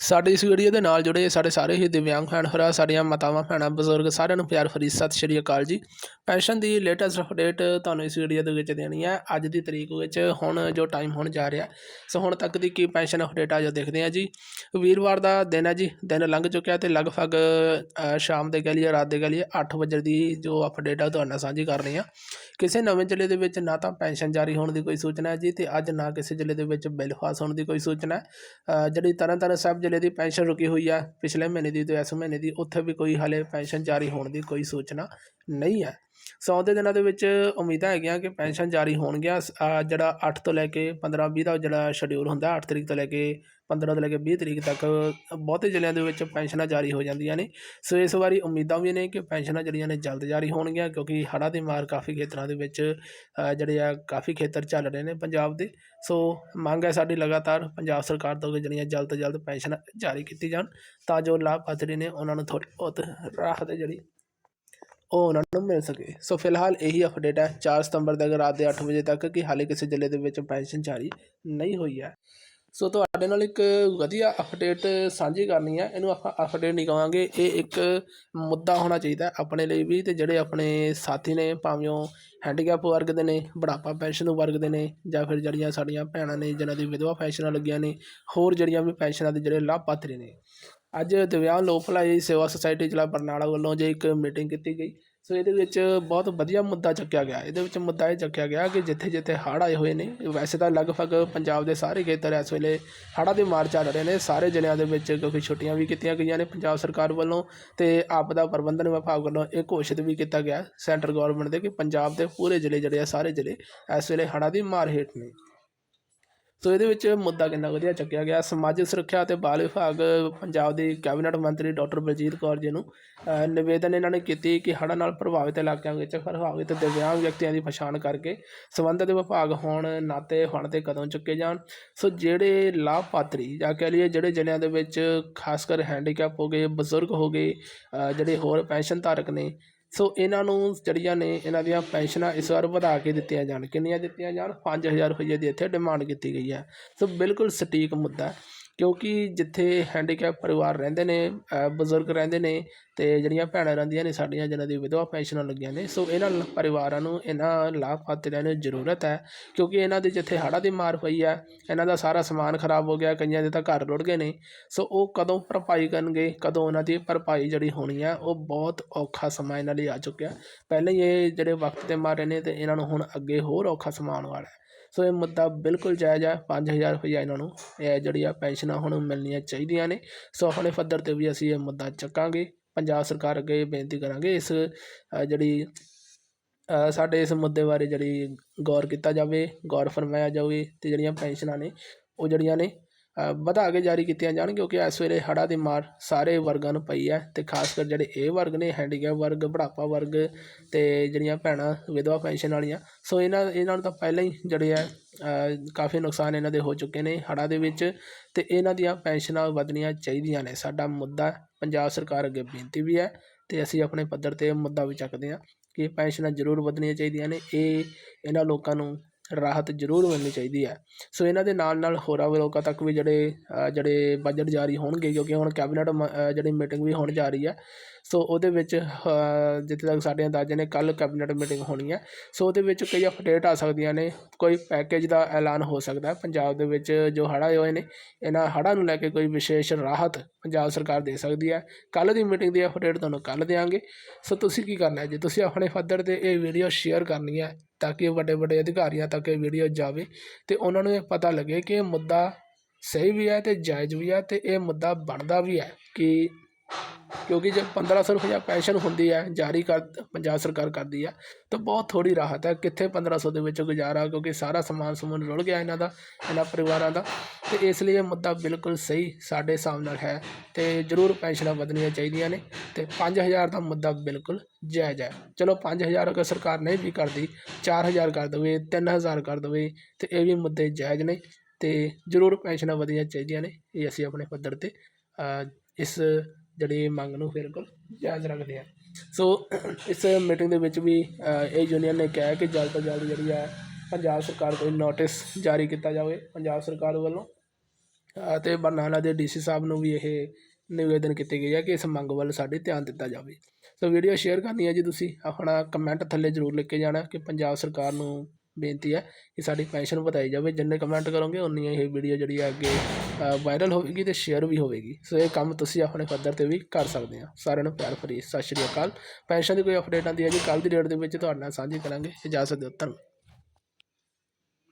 ਸਾਡੀ ਇਸ ਵੀਡੀਓ ਦੇ ਨਾਲ ਜੁੜੇ ਸਾਡੇ ਸਾਰੇ ਹੀ ਦਿਵਿਆਂਗ ਭੈਣ ਭਰਾ ਸਾਡੀਆਂ ਮਾਤਾਵਾਂ ਭੈਣਾਂ ਬਜ਼ੁਰਗ ਸਾਰਿਆਂ ਨੂੰ ਪਿਆਰ ਭਰੀ ਸਤਿ ਸ਼੍ਰੀ ਅਕਾਲ ਜੀ। ਪੈਨਸ਼ਨ ਦੀ ਲੇਟੈਸਟ ਅਪਡੇਟ ਤੁਹਾਨੂੰ ਇਸ ਵੀਡੀਓ ਦੇ ਵਿੱਚ ਦੇਣੀ ਹੈ। ਅੱਜ ਦੀ ਤਰੀਕ ਵਿੱਚ ਹੁਣ ਜੋ ਟਾਈਮ ਹੋਣ ਜਾ ਰਿਹਾ ਸੋ ਹੁਣ ਤੱਕ ਦੀ ਕੀ ਪੈਨਸ਼ਨ ਅਪਡੇਟ ਆ ਜੋ ਦੇਖਦੇ ਹਾਂ ਜੀ। ਵੀਰਵਾਰ ਦਾ ਦਿਨ ਹੈ ਜੀ ਦਿਨ ਲੰਘ ਚੁੱਕਿਆ ਤੇ ਲਗਭਗ ਸ਼ਾਮ ਦੇ ਕਹਿ ਲਈਏ ਰਾਤ ਦੇ ਕਹਿ ਲਈਏ 8 ਵਜੇ ਦੀ ਜੋ ਅਪਡੇਟ ਆ ਤੁਹਾਡੇ ਨਾਲ ਸਾਂਝੀ ਕਰ ਰਹੇ ਹਾਂ। ਕਿਸੇ ਨਵੇਂ ਜ਼ਿਲ੍ਹੇ ਦੇ ਵਿੱਚ ਨਾ ਤਾਂ ਪੈਨਸ਼ਨ ਜਾਰੀ ਹੋਣ ਦੀ ਕੋਈ ਸੂਚਨਾ ਹੈ ਜੀ ਤੇ ਅੱਜ ਨਾ ਕਿਸੇ ਜ਼ਿਲ੍ਹੇ ਦੇ ਵਿੱਚ ਬਿੱਲ ਪਾਸ ਹੋਣ ਦੀ ਕੋਈ ਸੂਚਨਾ ਹੈ। ਅ, ਜਿਹੜੀ ਤਰਨਤਾਰਨ ਸਾਹਿਬ ਜ਼ਿਲ੍ਹੇ ਦੀ ਪੈਨਸ਼ਨ ਰੁਕੀ ਹੋਈ ਆ, ਪਿਛਲੇ ਮਹੀਨੇ ਦੀ ਅਤੇ ਇਸ ਮਹੀਨੇ ਦੀ ਉੱਥੇ ਵੀ ਕੋਈ ਹਾਲੇ ਪੈਨਸ਼ਨ ਜਾਰੀ ਹੋਣ ਦੀ ਕੋਈ ਸੂਚਨਾ ਨਹੀਂ ਹੈ। ਸੌ ਆਉਂਦੇ ਦਿਨਾਂ ਦੇ ਵਿੱਚ ਉਮੀਦਾਂ ਹੈਗੀਆਂ ਕਿ ਪੈਨਸ਼ਨ ਜਾਰੀ ਹੋਣਗੀਆਂ। ਜਿਹੜਾ ਅੱਠ ਤੋਂ ਲੈ ਕੇ 15 20 ਦਾ ਜਿਹੜਾ ਸ਼ਡਿਊਲ ਹੁੰਦਾ, ਅੱਠ ਤਰੀਕ ਤੋਂ ਲੈ ਕੇ 15 ਤੋਂ ਲੈ ਕੇ ਵੀਹ ਤਰੀਕ ਤੱਕ, ਬਹੁਤੇ ਜ਼ਿਲ੍ਹਿਆਂ ਦੇ ਵਿੱਚ ਪੈਨਸ਼ਨਾਂ ਜਾਰੀ ਹੋ ਜਾਂਦੀਆਂ ਨੇ। ਸੋ ਇਸ ਵਾਰੀ ਉਮੀਦਾਂ ਵੀ ਨੇ ਕਿ ਪੈਨਸ਼ਨਾਂ ਜਿਹੜੀਆਂ ਨੇ ਜਲਦ ਜਾਰੀ ਹੋਣਗੀਆਂ, ਕਿਉਂਕਿ ਹੜ੍ਹਾਂ ਦੀ ਮਾਰ ਕਾਫੀ ਖੇਤਰਾਂ ਦੇ ਵਿੱਚ ਜਿਹੜੇ ਆ ਕਾਫੀ ਖੇਤਰ ਚੱਲ ਰਹੇ ਨੇ ਪੰਜਾਬ ਦੇ। ਸੋ ਮੰਗ ਹੈ ਸਾਡੀ ਲਗਾਤਾਰ ਪੰਜਾਬ ਸਰਕਾਰ ਤੋਂ ਕਿ ਜਿਹੜੀਆਂ ਜਲਦ ਤੋਂ ਜਲਦ ਪੈਨਸ਼ਨ ਜਾਰੀ ਕੀਤੀ ਜਾਣ, ਤਾਂ ਜੋ ਲਾਭਪਾਤਰੀ ਨੇ ਉਹਨਾਂ ਨੂੰ ਥੋੜ੍ਹੀ ਬਹੁਤ ਰਾਹਤ ਜਿਹੜੀ ਉਹ ਉਹਨਾਂ ਨੂੰ ਮਿਲ ਸਕੇ। ਸੋ ਫਿਲਹਾਲ ਇਹੀ ਅਪਡੇਟ ਹੈ। 4 ਸਤੰਬਰ ਤੱਕ ਰਾਤ ਦੇ 8 ਵਜੇ ਤੱਕ ਕਿ ਹਾਲੇ ਕਿਸੇ ਜ਼ਿਲ੍ਹੇ ਦੇ ਵਿੱਚ ਪੈਨਸ਼ਨ ਜਾਰੀ ਨਹੀਂ ਹੋਈ ਹੈ। ਸੋ ਤੁਹਾਡੇ ਨਾਲ ਇੱਕ ਵਧੀਆ ਅਪਡੇਟ ਸਾਂਝੀ ਕਰਨੀ ਹੈ। ਇਹਨੂੰ ਆਪਾਂ ਅਪਡੇਟ ਨਹੀਂ ਕਹਾਂਗੇ ਇਹ ਇੱਕ ਮੁੱਦਾ ਹੋਣਾ ਚਾਹੀਦਾ ਆਪਣੇ ਲਈ ਵੀ ਤੇ ਜਿਹੜੇ ਆਪਣੇ ਸਾਥੀ ਨੇ, ਭਾਵੇਂ ਉਹ ਹੈਂਡੀਕੈਪ ਵਰਗ ਦੇ ਨੇ, ਬੁਢਾਪਾ ਪੈਨਸ਼ਨ ਵਰਗ ਦੇ ਨੇ ਜਾਂ ਫਿਰ ਜਿਹੜੀਆਂ ਸਾਡੀਆਂ ਭੈਣਾਂ ਨੇ, ਜਿਨ੍ਹਾਂ ਦੀ ਵਿਧਵਾ ਪੈਨਸ਼ਨਾਂ ਲੱਗੀਆਂ ਨੇ, ਹੋਰ ਜਿਹੜੀਆਂ ਵੀ ਪੈਨਸ਼ਨਾਂ ਦੇ ਜਿਹੜੇ ਲਾਭਪਾਤਰੀ ਨੇ। ਅੱਜ ਦਿਵਿਆਂਗ ਲੋਕ ਭਲਾਈ ਸੇਵਾ ਸੁਸਾਇਟੀ ਜ਼ਿਲ੍ਹਾ ਬਰਨਾਲਾ ਵੱਲੋਂ ਜੇ ਇੱਕ ਮੀਟਿੰਗ ਕੀਤੀ ਗਈ। ਸੋ ਇਹਦੇ ਵਿੱਚ ਬਹੁਤ ਵਧੀਆ ਮੁੱਦਾ ਚੱਕਿਆ ਗਿਆ। ਇਹਦੇ ਵਿੱਚ ਮੁੱਦਾ ਇਹ ਚੱਕਿਆ ਗਿਆ ਕਿ ਜਿੱਥੇ ਜਿੱਥੇ ਹੜ੍ਹ ਆਏ ਹੋਏ ਨੇ, ਵੈਸੇ ਤਾਂ ਲਗਭਗ ਪੰਜਾਬ ਦੇ ਸਾਰੇ ਖੇਤਰ ਇਸ ਵੇਲੇ ਹੜ੍ਹਾਂ ਦੇ ਮਾਰ ਚੱਲ ਰਹੇ ਨੇ। ਸਾਰੇ ਜ਼ਿਲ੍ਹਿਆਂ ਦੇ ਵਿੱਚ ਕਿਉਂਕਿ ਛੁੱਟੀਆਂ ਵੀ ਕੀਤੀਆਂ ਗਈਆਂ ਨੇ ਪੰਜਾਬ ਸਰਕਾਰ ਵੱਲੋਂ ਤੇ ਆਪਦਾ ਪ੍ਰਬੰਧਨ ਵਿਭਾਗ ਵੱਲੋਂ ਇਹ ਘੋਸ਼ਿਤ ਵੀ ਕੀਤਾ ਗਿਆ ਸੈਂਟਰ ਗਵਰਨਮੈਂਟ ਦੇ ਕਿ ਪੰਜਾਬ ਦੇ ਪੂਰੇ ਜ਼ਿਲ੍ਹੇ ਜਿਹੜੇ ਆ, ਸਾਰੇ ਜ਼ਿਲ੍ਹੇ ਇਸ ਵੇਲੇ ਹੜ੍ਹਾਂ ਦੀ ਮਾਰ ਹੇਠ ਨੇ। ਸੋ ਇਹਦੇ ਵਿੱਚ ਮੁੱਦਾ ਕਿੰਨਾ ਵਧੀਆ ਚੱਕਿਆ ਗਿਆ? ਸਮਾਜਿਕ ਸੁਰੱਖਿਆ ਅਤੇ ਬਾਲ ਵਿਭਾਗ, ਪੰਜਾਬ ਦੀ ਕੈਬਨਿਟ ਮੰਤਰੀ ਡਾਕਟਰ ਬਲਜੀਤ ਕੌਰ ਜੀ ਨੂੰ ਨਿਵੇਦਨ ਇਹਨਾਂ ਨੇ ਕੀਤੀ ਕਿ ਹੜ੍ਹਾਂ ਨਾਲ ਪ੍ਰਭਾਵਿਤ ਇਲਾਕਿਆਂ ਵਿੱਚ ਪ੍ਰਭਾਵਿਤ ਦਿਵਿਆਂਗ ਵਿਅਕਤੀਆਂ ਦੀ ਪਛਾਣ ਕਰਕੇ ਸੰਬੰਧਿਤ ਵਿਭਾਗ ਹੋਣ, ਨਾਤੇ ਫੰਡ ਤੇ ਕਦਮ ਚੁੱਕੇ ਜਾਣ। ਸੋ ਜਿਹੜੇ ਲਾਭਪਾਤਰੀ ਜਾਂ ਕਹਿ ਲਈਏ ਜਿਹੜੇ ਜ਼ਿਲ੍ਹਿਆਂ ਦੇ ਵਿੱਚ ਖਾਸ ਕਰ ਹੈਂਡੀਕੈਪ ਹੋ ਗਏ, ਬਜ਼ੁਰਗ ਹੋ ਗਏ ਜਿਹੜੇ ਹੋਰ ਪੈਨਸ਼ਨ ਧਾਰਕ ਨੇ ਸੋ ਇਹਨਾਂ ਨੂੰ ਜਿਹੜੀਆਂ ਨੇ, ਇਹਨਾਂ ਦੀਆਂ ਪੈਨਸ਼ਨਾਂ ਇਸ ਵਾਰ ਵਧਾ ਕੇ ਦਿੱਤੀਆਂ ਜਾਣ। ਕਿੰਨੀਆਂ ਦਿੱਤੀਆਂ ਜਾਣ? 5000 ਰੁਪਏ ਦੀ ਇੱਥੇ ਡਿਮਾਂਡ ਕੀਤੀ ਗਈ ਹੈ। ਸੋ ਬਿਲਕੁਲ ਸਟੀਕ ਮੁੱਦਾ ਕਿਉਂਕਿ ਜਿੱਥੇ ਹੈਂਡੀਕੈਪ ਪਰਿਵਾਰ ਰਹਿੰਦੇ ਨੇ ਬਜ਼ੁਰਗ ਰਹਿੰਦੇ ਨੇ ਅਤੇ ਜਿਹੜੀਆਂ ਭੈਣਾਂ ਰਹਿੰਦੀਆਂ ਨੇ ਸਾਡੀਆਂ, ਜਿਨ੍ਹਾਂ ਦੀ ਵਿਧਵਾ ਪੈਨਸ਼ਨਾਂ ਲੱਗੀਆਂ ਨੇ, ਸੋ ਇਹਨਾਂ ਪਰਿਵਾਰਾਂ ਨੂੰ ਇਹਨਾਂ ਲਾਭਪਾਤਰੀਆਂ ਨੂੰ ਜ਼ਰੂਰਤ ਹੈ, ਕਿਉਂਕਿ ਇਹਨਾਂ ਦੇ ਜਿੱਥੇ ਹੜ੍ਹਾਂ ਦੀ ਮਾਰ ਪਈ ਹੈ, ਇਹਨਾਂ ਦਾ ਸਾਰਾ ਸਮਾਨ ਖਰਾਬ ਹੋ ਗਿਆ, ਕਈਆਂ ਦੇ ਤਾਂ ਘਰ ਰੁੜ ਗਏ ਨੇ, ਸੋ ਉਹ ਕਦੋਂ ਭਰਪਾਈ ਕਰਨਗੇ, ਕਦੋਂ ਉਹਨਾਂ ਦੀ ਭਰਪਾਈ ਜਿਹੜੀ ਹੋਣੀ ਹੈ, ਉਹ ਬਹੁਤ ਔਖਾ ਸਮਾਂ ਇਹਨਾਂ ਲਈ ਆ ਚੁੱਕਿਆ। ਪਹਿਲਾਂ ਹੀ ਇਹ ਜਿਹੜੇ ਵਕਤ ਤੇ ਮਾਰੇ ਨੇ ਤੇ ਇਹਨਾਂ ਨੂੰ ਹੁਣ ਅੱਗੇ ਹੋਰ ਔਖਾ ਸਮਾਂ ਆਉਣ ਵਾਲਾ ਹੈ। ਸੋ ਇਹ ਮੁੱਦਾ ਬਿਲਕੁਲ ਜਾਇਜ਼ ਹੈ 5000 ਰੁਪਈਆ ਇਹਨਾਂ ਨੂੰ। ਇਹ ਜਿਹੜੀ ਆ ਪੈਨਸ਼ਨਾਂ ਹੁਣ ਮਿਲਣੀਆਂ ਚਾਹੀਦੀਆਂ ਨੇ। ਸੋ ਆਪਣੇ ਪੱਧਰ ਤੇ ਵੀ ਅਸੀਂ ਇਹ ਮੁੱਦਾ ਚੱਕਾਂਗੇ। ਪੰਜਾਬ ਸਰਕਾਰ ਅੱਗੇ ਬੇਨਤੀ ਕਰਾਂਗੇ ਇਸ ਜਿਹੜੀ ਸਾਡੇ ਇਸ ਮੁੱਦੇ ਬਾਰੇ ਜਿਹੜੀ ਗੌਰ ਕੀਤਾ ਜਾਵੇ, ਗੌਰ ਫਰਮਾਇਆ ਜਾਵੇ ਤੇ ਜਿਹੜੀਆਂ ਪੈਨਸ਼ਨਾਂ ਨੇ, ਉਹ ਜਿਹੜੀਆਂ ਨੇ ਵਧਾ ਕੇ ਜਾਰੀ ਕੀਤੀਆਂ ਜਾਣ ਕਿਉਂਕਿ ਇਸ ਵੇਲੇ ਹੜ੍ਹਾਂ ਦੀ ਮਾਰ ਸਾਰੇ ਵਰਗਾਂ ਨੂੰ ਪਈ ਹੈ ਅਤੇ ਖਾਸ ਕਰ ਜਿਹੜੇ ਇਹ ਵਰਗ ਨੇ ਹੈਂਡੀਕੈਪ ਵਰਗ, ਬੁਢਾਪਾ ਵਰਗ ਅਤੇ ਜਿਹੜੀਆਂ ਭੈਣਾਂ, ਵਿਧਵਾ ਪੈਨਸ਼ਨ ਵਾਲੀਆਂ। ਸੋ ਇਹਨਾਂ ਇਹਨਾਂ ਨੂੰ ਤਾਂ ਪਹਿਲਾਂ ਹੀ ਜਿਹੜੇ ਆ ਕਾਫੀ ਨੁਕਸਾਨ ਇਹਨਾਂ ਦੇ ਹੋ ਚੁੱਕੇ ਨੇ ਹੜ੍ਹਾਂ ਦੇ ਵਿੱਚ ਅਤੇ ਇਹਨਾਂ ਦੀਆਂ ਪੈਨਸ਼ਨਾਂ ਵਧਣੀਆਂ ਚਾਹੀਦੀਆਂ ਨੇ। ਸਾਡਾ ਮੁੱਦਾ ਪੰਜਾਬ ਸਰਕਾਰ ਅੱਗੇ ਬੇਨਤੀ ਵੀ ਹੈ ਅਤੇ ਅਸੀਂ ਆਪਣੇ ਪੱਧਰ ਤੇ ਮੁੱਦਾ ਵੀ ਚੱਕਦੇ ਹਾਂ ਕਿ ਪੈਨਸ਼ਨਾਂ ਜ਼ਰੂਰ ਵਧਣੀਆਂ ਚਾਹੀਦੀਆਂ ਨੇ। ਇਹ ਇਹਨਾਂ ਲੋਕਾਂ ਨੂੰ ਰਾਹਤ ਜ਼ਰੂਰ ਮਿਲਣੀ ਚਾਹੀਦੀ ਹੈ। ਸੋ ਇਹਨਾਂ ਦੇ ਨਾਲ ਨਾਲ ਹੋਰਾਂ ਲੋਕਾਂ ਤੱਕ ਵੀ ਜਿਹੜੇ ਜਿਹੜੇ ਬਜਟ ਜਾਰੀ ਹੋਣਗੇ, ਕਿਉਂਕਿ ਹੁਣ ਕੈਬਨਿਟ ਮ- ਜਿਹੜੀ ਮੀਟਿੰਗ ਵੀ ਹੋਣ ਜਾ ਰਹੀ ਹੈ। ਸੋ ਉਹਦੇ ਵਿੱਚ ਜਿੱਥੇ ਤੱਕ ਸਾਡੇ ਅੰਦਾਜ਼ੇ ਨੇ ਕੱਲ ਕੈਬਨਿਟ ਮੀਟਿੰਗ ਹੋਣੀ ਹੈ। ਸੋ ਉਹਦੇ ਵਿੱਚ ਕਈ ਅਪਡੇਟ ਆ ਸਕਦੀਆਂ ਨੇ। ਕੋਈ ਪੈਕੇਜ ਦਾ ਐਲਾਨ ਹੋ ਸਕਦਾ ਹੈ। ਪੰਜਾਬ ਦੇ ਵਿੱਚ ਜੋ ਹੜ੍ਹ ਆਏ ਹੋਏ ਨੇ, ਇਹਨਾਂ ਹੜ੍ਹਾਂ ਨੂੰ ਲੈ ਕੇ ਕੋਈ ਵਿਸ਼ੇਸ਼ ਰਾਹਤ ਪੰਜਾਬ ਸਰਕਾਰ ਦੇ ਸਕਦੀ ਹੈ। ਕੱਲ ਦੀ ਮੀਟਿੰਗ ਦੀ ਅਪਡੇਟ ਤੁਹਾਨੂੰ ਕੱਲ ਦੇਵਾਂਗੇ ਸੋ ਤੁਸੀਂ ਕੀ ਕਰਨਾ ਹੈ ਜੀ? ਤੁਸੀਂ ਆਪਣੇ ਪੱਧਰ ਤੇ ਇਹ ਵੀਡੀਓ ਸ਼ੇਅਰ ਕਰਨੀ ਹੈ। ਤਾਂ ਕਿ ਵੱਡੇ ਵੱਡੇ ਅਧਿਕਾਰੀਆਂ ਤੱਕ ਇਹ ਵੀਡੀਓ ਜਾਵੇ ਅਤੇ ਉਹਨਾਂ ਨੂੰ ਇਹ ਪਤਾ ਲੱਗੇ ਕਿ ਇਹ ਮੁੱਦਾ ਸਹੀ ਵੀ ਹੈ ਅਤੇ ਜਾਇਜ਼ ਵੀ ਹੈ ਅਤੇ ਇਹ ਮੁੱਦਾ ਬਣਦਾ ਵੀ ਹੈ ਕਿ ਕਿਉਂਕਿ ਜੇ 1500 ਰੁਪਇਆ ਪੈਨਸ਼ਨ ਹੁੰਦੀ ਹੈ, ਜਾਰੀ ਕਰ, ਪੰਜਾਬ ਸਰਕਾਰ ਕਰਦੀ ਹੈ, ਤਾਂ ਬਹੁਤ ਥੋੜ੍ਹੀ ਰਾਹਤ ਹੈ। ਕਿੱਥੇ 1500 ਦੇ ਵਿੱਚ ਗੁਜ਼ਾਰਾ, ਕਿਉਂਕਿ ਸਾਰਾ ਸਮਾਨ ਸਮੂਨ ਰੁੜ ਗਿਆ ਇਹਨਾਂ ਦਾ, ਇਹਨਾਂ ਪਰਿਵਾਰਾਂ ਦਾ। ਅਤੇ ਇਸ ਲਈ ਇਹ ਮੁੱਦਾ ਬਿਲਕੁਲ ਸਹੀ ਸਾਡੇ ਹਿਸਾਬ ਨਾਲ ਹੈ ਅਤੇ ਜ਼ਰੂਰ ਪੈਨਸ਼ਨਾਂ ਵਧਣੀਆਂ ਚਾਹੀਦੀਆਂ ਨੇ ਅਤੇ ਪੰਜ ਹਜ਼ਾਰ ਦਾ ਮੁੱਦਾ ਬਿਲਕੁਲ ਜਾਇਜ਼ ਹੈ। ਚਲੋ ਪੰਜ ਹਜ਼ਾਰ ਅਗਰ ਸਰਕਾਰ ਨਹੀਂ ਵੀ ਕਰਦੀ, ਚਾਰ ਹਜ਼ਾਰ ਕਰ ਦੇਵੇ 3000 ਕਰ ਦੇਵੇ, ਤੇ ਇਹ ਵੀ ਮੁੱਦੇ ਜਾਇਜ਼ ਨੇ ਅਤੇ ਜ਼ਰੂਰ ਪੈਨਸ਼ਨਾਂ ਵਧਣੀਆਂ ਚਾਹੀਦੀਆਂ ਨੇ। ਇਹ ਅਸੀਂ ਆਪਣੇ ਪੱਧਰ ਤੇ ਇਸ ਜਿਹੜੀ ਮੰਗ ਨੂੰ ਫਿਰ ਕੋਲ ਜਾਇਜ਼ ਰੱਖਦੇ ਹਾਂ ਸੋ ਇਸ ਮੀਟਿੰਗ ਦੇ ਵਿੱਚ ਵੀ ਇਹ ਯੂਨੀਅਨ ਨੇ ਕਿਹਾ ਕਿ ਜਲਦ ਤੋਂ ਜਲਦ ਜਿਹੜੀ ਹੈ ਪੰਜਾਬ ਸਰਕਾਰ ਕੋਲ ਨੋਟਿਸ ਜਾਰੀ ਕੀਤਾ ਜਾਵੇ ਪੰਜਾਬ ਸਰਕਾਰ ਵੱਲੋਂ। ਅਤੇ ਬਰਨਾਲਾ ਦੇ ਡੀਸੀ ਸਾਹਿਬ ਨੂੰ ਵੀ ਇਹ ਨਿਵੇਦਨ ਕੀਤੀ ਗਈ ਹੈ ਕਿ ਇਸ ਮੰਗ ਵੱਲ ਸਾਡੇ ਧਿਆਨ ਦਿੱਤਾ ਜਾਵੇ। ਸੋ ਵੀਡੀਓ ਸ਼ੇਅਰ ਕਰਨੀ ਹੈ ਜੀ ਤੁਸੀਂ। ਆਪਣਾ ਕਮੈਂਟ ਥੱਲੇ ਜ਼ਰੂਰ ਲਿਖ ਕੇ ਜਾਣਾ ਕਿ ਪੰਜਾਬ ਸਰਕਾਰ ਨੂੰ ਬੇਨਤੀ ਹੈ ਕਿ ਸਾਡੀ ਪੈਨਸ਼ਨ ਵਧਾਈ ਜਾਵੇ। ਜਿੰਨੇ ਕਮੈਂਟ ਕਰੋਗੇ ਉਨੀ ਇਹ ਵੀਡੀਓ ਜਿਹੜੀ ਹੈ ਅੱਗੇ ਵਾਇਰਲ ਹੋਵੇਗੀ ਤੇ ਸ਼ੇਅਰ ਵੀ ਹੋਵੇਗੀ। ਸੋ ਇਹ ਕੰਮ ਤੁਸੀਂ ਆਪਣੇ ਪੱਧਰ ਤੇ ਵੀ ਕਰ ਸਕਦੇ ਆ। ਸਾਰਿਆਂ ਨੂੰ ਪਿਆਰ ਭਰੀ ਸਤਿ ਸ਼੍ਰੀ ਅਕਾਲ। ਪੈਨਸ਼ਨ ਦੀ ਕੋਈ ਅਪਡੇਟ ਆਉਂਦੀ ਹੈ ਜੀ, ਕੱਲ੍ਹ ਦੀ ਡੇਟ ਦੇ ਵਿੱਚ ਤੁਹਾਡੇ ਨਾਲ ਸਾਂਝੀ ਕਰਾਂਗੇ। ਇਜਾਜ਼ਤ ਦਿਓ, ਧੰਨਵਾਦ।